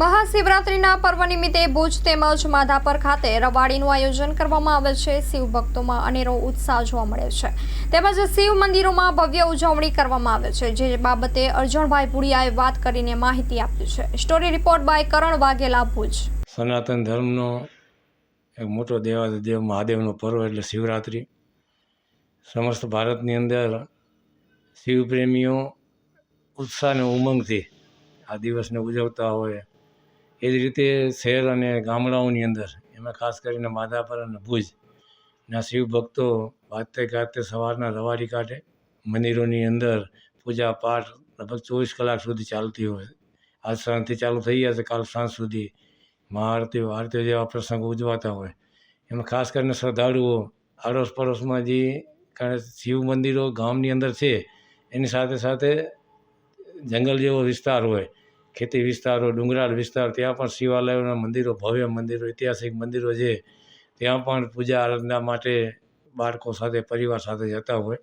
મહાશિવરાત્રિના પર્વ નિમિત્તે ભુજ તેમજ માધાપર ખાતે રવાડીનું આયોજન કરવામાં આવે છે. શિવ ભક્તોમાં અનેરો ઉત્સાહ જોવા મળે છે. તેમજ શિવ મંદિરોમાં ભવ્ય ઉજવણી કરવામાં આવે છે, જે બાબતે અર્જણભાઈ પુડિયાએ વાત કરીને માહિતી આપી છે. Story report by Karan Vaghela, Bhuj. સનાતન ધર્મનો એક મોટો દેવાદેવ મહાદેવનો પર્વ એટલે શિવરાત્રિ. સમસ્ત ભારતની અંદર શિવપ્રેમીઓ ઉત્સાહ અને ઉમંગથી આ દિવસને ઉજવતા હોય. એ જ રીતે શહેર અને ગામડાઓની અંદર, એમાં ખાસ કરીને માધાપર અને ભુજના શિવ ભક્તો વાતે ગાતે સવારના રવાડી કાઢે, મંદિરોની અંદર પૂજા પાઠ લગભગ ચોવીસ કલાક સુધી ચાલતી હોય. આજ સાંજથી ચાલુ થઈ જશે કાલ સાંજ સુધી મહાઆરતીઓ આરતીઓ જેવા પ્રસંગો ઉજવાતા હોય. એમાં ખાસ કરીને શ્રદ્ધાળુઓ આડોશ પડોશમાં જે કારણ શિવ મંદિરો ગામની અંદર છે, એની સાથે સાથે જંગલ જેવો વિસ્તાર હોય ખેતી વિસ્તારો, ડુંગરાળ વિસ્તાર, ત્યાં પણ શિવાલયોના મંદિરો, ભવ્ય મંદિરો, ઐતિહાસિક મંદિરો છે. ત્યાં પણ પૂજા આરાધના માટે બાળકો સાથે, પરિવાર સાથે જતા હોય.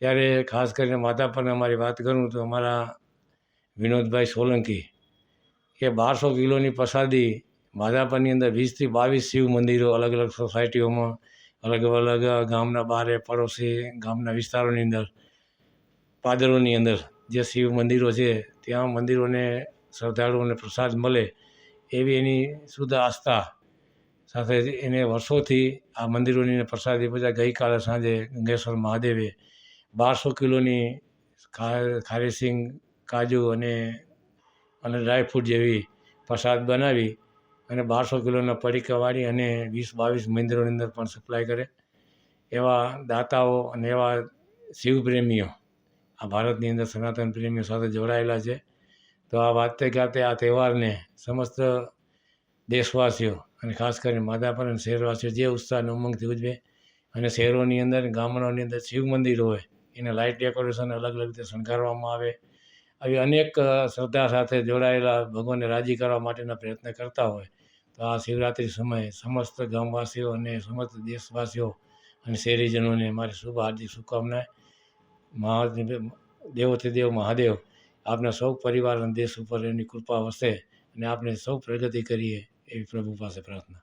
ત્યારે ખાસ કરીને માતા પર અમારી વાત કરું તો અમારા વિનોદભાઈ સોલંકી કે બારસો કિલોની પ્રસાદી માધાપરની અંદર વીસથી બાવીસ શિવ મંદિરો, અલગ અલગ સોસાયટીઓમાં, અલગ અલગ ગામના બારે, પડોશી ગામના વિસ્તારોની અંદર, પાદરોની અંદર જે શિવ મંદિરો છે, ત્યાં મંદિરોને શ્રદ્ધાળુઓને પ્રસાદ મળે એવી એની શુદ્ધ આસ્થા. સાથે એને વર્ષોથી આ મંદિરોની પ્રસાદી બધા ગઈકાલે સાંજે ગંગેશ્વર મહાદેવે બારસો કિલોની ખા ખારીસિંગ કાજુ અને અને ડ્રાયફ્રૂટ જેવી પ્રસાદ બનાવી અને બારસો કિલોના પડીકા વાળી અને વીસ બાવીસ મંદિરોની અંદર પણ સપ્લાય કરે એવા દાતાઓ અને એવા શિવપ્રેમીઓ. આ ભારતની અંદર સનાતન પ્રેમીઓ સાથે જોડાયેલા છે. તો આ વાતે ગાતે આ તહેવારને સમસ્ત દેશવાસીઓ અને ખાસ કરીને માધાપર અને શહેરવાસીઓ જે ઉત્સાહ અને ઉમંગથી ઉજવે અને શહેરોની અંદર, ગામડાઓની અંદર શિવ મંદિર હોય, એને લાઇટ ડેકોરેશન અલગ અલગ રીતે શણગારવામાં આવે. આવી અનેક શ્રદ્ધા સાથે જોડાયેલા ભગવાનને રાજી કરવા માટેના પ્રયત્ન કરતા હોય, તો આ શિવરાત્રિ સમયે સમસ્ત ગામવાસીઓ અને સમસ્ત દેશવાસીઓ અને શહેરીજનોને મારી શુભ હાર્દિક શુભકામનાએ મહાદેવ, દેવોથી દેવ, મહાદેવ, આપના સૌ પરિવાર અને દેશ ઉપર એની કૃપા વસે અને આપણે સૌ પ્રગતિ કરીએ એવી પ્રભુ પાસે પ્રાર્થના.